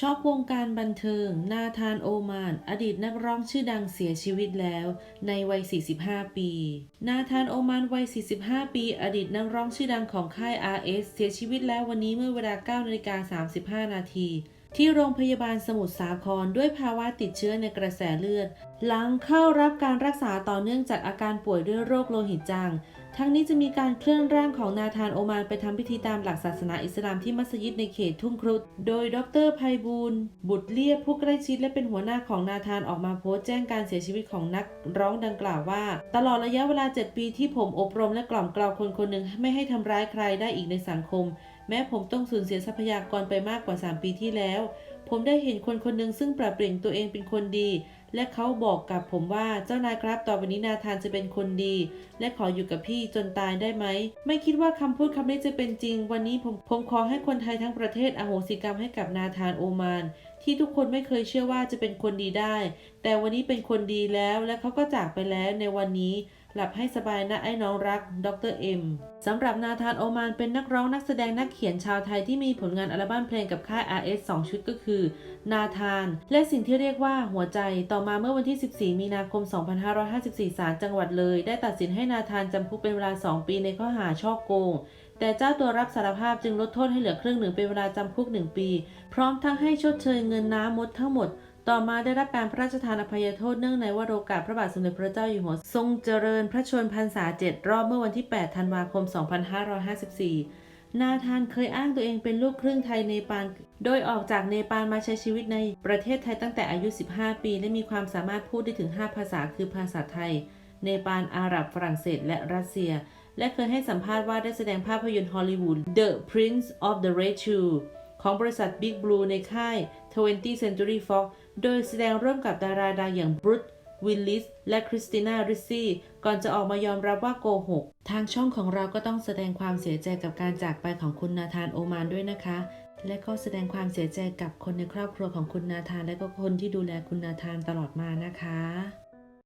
ช็อบวงการบันเทิง นาธานโอมาน อดีตนักร้องชื่อดังเสียชีวิตแล้ว ในวัย 45 ปี นาธานโอมานวัย 45 ปี อดีตนักร้องชื่อดังของค่าย RS เสียชีวิตแล้ววันนี้เมื่อเวลา9นาฬิกา35 นาที ที่โรงพยาบาลสมุทรสาครด้วยภาวะติดเชื้อในกระแสเลือด หลังเข้ารับการรักษาต่อเนื่องจากอาการป่วยด้วยโรคโลหิตจาง ทั้งนี้จะมีการเคลื่อนร่างของนาธานโอมานไปทำพิธีตามหลักศาสนาอิสลามที่มัสยิดในเขตทุ่งครุฑโดยดรไพบูลบุตรเลียบผู้ใกล้ชิดและเป็นหัวหน้าของนาธานออกมาโพสต์แจ้งการเสียชีวิตของนักร้องดังกล่าวว่า ตลอดระยะเวลา 7 ปีที่ผมอบรมและกล่อมกล่าคนคนหนึ่งไม่ให้ทำร้ายใครได้อีกในสังคม แม้ผมต้องสูญเสียทรัพยากรไปมากกว่า 3 ปีที่แล้ว ผมได้เห็นคนคนหนึ่งซึ่งปรับเปลี่ยนตัวเองเป็นคนดี และเขาบอกกับผมว่าเจ้านายครับต่อไปนี้นาธานจะเป็นคนดี และขออยู่กับพี่จนตายได้ไหม ไม่คิดว่าคำพูดคำนี้จะเป็นจริง วันนี้ผมผมขอให้คนไทยทั้งประเทศอโหสิกรรมให้กับนาธานโอมานที่ทุกคนไม่เคยเชื่อว่าจะเป็นคนดีได้ แต่วันนี้เป็นคนดีแล้วและเขาก็จากไปแล้วในวันนี้ หลับให้สบายนะไอ้น้องรัก ดรเอ็มสำหรับนาธานโอมานเป็นนักร้องนักแสดงนักเขียนชาวไทยที่มีผลงานอัลบั้มเพลงกับค่าย RS 2 ชุดก็คือ นาธาน และสิ่งที่เรียกว่าหัวใจต่อมาเมื่อวันที่ 14 มีนาคม 2554 ศาลจังหวัดเลย ได้ตัดสินให้นาธานจำคุกเป็นเวลา 2 ปีในข้อหาช่อโกง แต่เจ้าตัวรับสารภาพจึงลดโทษให้เหลือครึ่งหนึ่งเป็นเวลาจำคุก 1 ปี พร้อมทั้งให้ชดเชยเงินน้ำมดทั้งหมด ต่อมาได้รับการพระราชทานอภัยโทษเนื่องในวโรกาสพระบาทสมเด็จพระเจ้าอยู่หัวทรงเจริญพระชนพรรษาเจ็ดรอบเมื่อวันที่ 8 ธันวาคม 2554 นาธานเคยอ้างตัวเองเป็นลูกครึ่งไทยเนปาล โดยออกจากเนปาลมาใช้ชีวิตในประเทศไทยตั้งแต่อายุ 15 ปี และมีความสามารถพูดได้ถึง 5 ภาษา คือภาษาไทย เนปาล อาหรับ ฝรั่งเศส และรัสเซีย และเคยให้สัมภาษณ์ว่าได้แสดงภาพยนตร์ฮอลลีวูด The Prince of the Red Shoe ของบริษัท Big Blue ในค่าย 20th Century Fox โดยแสดงร่วมกับดาราดังอย่างบรูซวิลลิส และคริสติน่าริซซี่ ก่อนจะออกมายอมรับว่าโกหก ทางช่องของเราก็ต้องแสดงความเสียใจกับการจากไปของคุณนาธานโอมานด้วยนะคะ และก็แสดงความเสียใจกับคนในครอบครัวของคุณนาธาน และก็คนที่ดูแลคุณนาธานตลอดมานะคะ